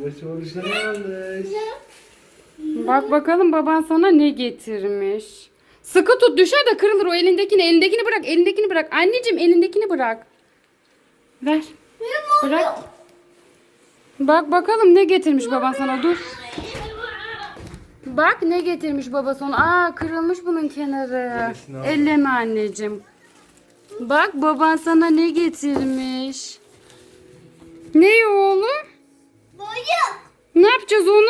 Babası oruçları almış. Bak bakalım baban sana ne getirmiş. Sıkı tut düşer de kırılır o elindekini. Elindekini bırak. Elindekini bırak. Anneciğim elindekini bırak. Ver. Bırak. Bak bakalım ne getirmiş baban sana. Dur. Bak ne getirmiş baba sana. Aa kırılmış bunun kenarı. Elleme anneciğim. Bak baban sana ne getirmiş. Ne oğlum? Boyuk. Ne yapacağız onu?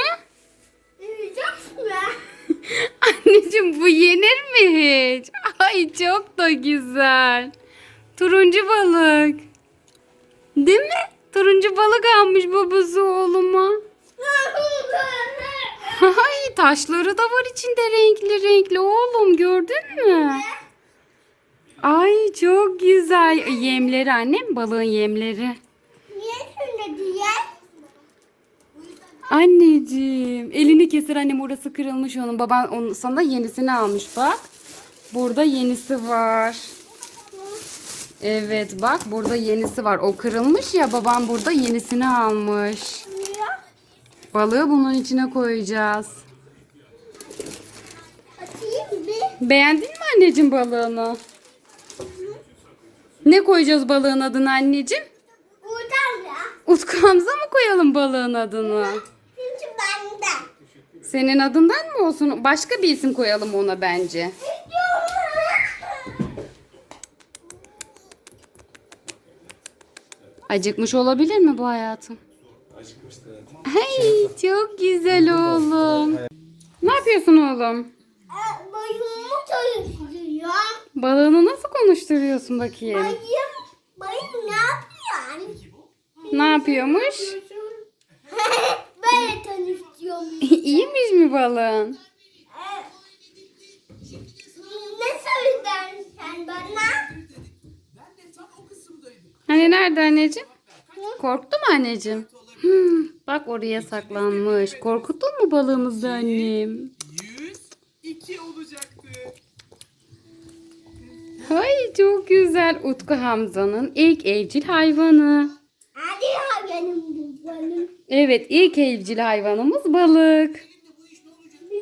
Yiyeceksin mi? Anneciğim bu yenir mi hiç? Ay çok da güzel. Turuncu balık. Değil mi? Turuncu balık almış babası oğluma. Ay taşları da var içinde renkli renkli oğlum gördün mü? Ay çok güzel. Yemleri annem balığın yemleri. Anneciğim elini keser annem orası kırılmış onun. Baban onun, sana yenisini almış bak. Burada yenisi var. Evet bak burada yenisi var. O kırılmış ya babam burada yenisini almış. Balığı bunun içine koyacağız. Beğendin mi anneciğim balığını? Ne koyacağız balığın adını anneciğim? Utku Hamza mı koyalım balığın adını? Senin adından mı olsun? Başka bir isim koyalım ona bence. Acıkmış olabilir mi bu hayatım? Acıkmıştı. Hey çok güzel oğlum. Ne yapıyorsun oğlum? Bayımı çalıştırıyor. Balığını nasıl konuşturuyorsun bakayım? Bayım, bayım ne yapıyor? Ne yapıyormuş? Mi balığın? Ne söyledin sen bana? Hani nerede anneciğim? Korktu mu anneciğim? Hmm, bak oraya saklanmış. Korkuttun mu balığımızı annem? 102 olacaktı. Ay çok güzel. Utku Hamza'nın ilk evcil hayvanı. Hadi ya benim benim. Evet ilk evcil hayvanımız balık. Bir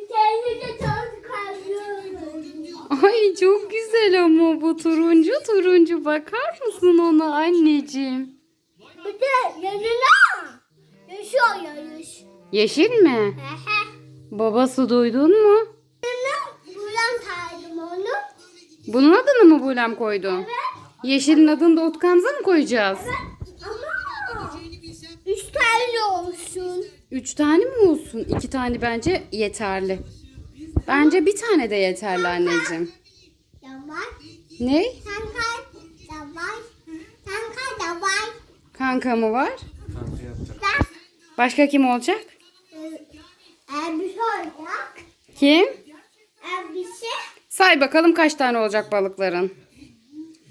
tane de toz kalıyorum. Ay çok güzel ama bu turuncu turuncu bakar mısın ona anneciğim? Bir de yanına. Yaşıyor yarış. Yeşil mi? Babası duydun mu? Onu. Bunun adını mı Bulem koydun? Yeşilin adını da Utku Hamza mı koyacağız? Ama üç tane olsun. Üç tane mi olsun? İki tane bence yeterli. Bence bir tane de yeterli anneciğim. Yavaş. Ne? Sen kay. Yavaş. Sen kay yavaş. Kanka mı var? Kanka yapacak. Sen. Başka kim olacak? Eğer bir şey olacak. Kim? Şey Say bakalım kaç tane olacak balıkların.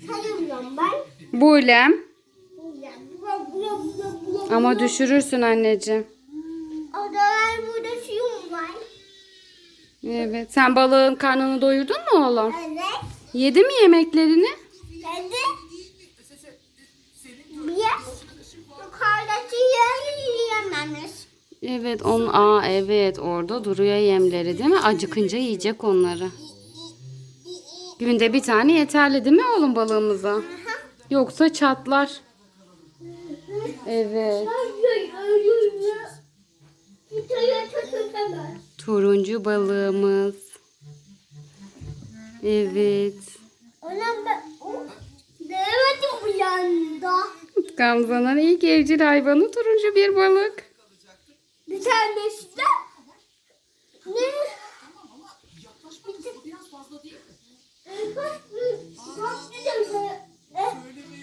sayıyorum ben. Bulem. Ama düşürürsün anneciğim. Odalar burada suyum var. Evet. Sen balığın karnını doyurdun mu oğlum? Evet. Yedi mi yemeklerini? Dedi. Bir yukarıdaki yeri yiyememiz. Evet. On, aa evet orada duruyor yemleri değil mi? Acıkınca yiyecek onları. Günde bir tane yeterli değil mi oğlum balığımıza? Yoksa çatlar. Evet. Turuncu balığımız. Evet. Gamza'nın ilk evcil hayvanı turuncu bir balık. Bir tanesi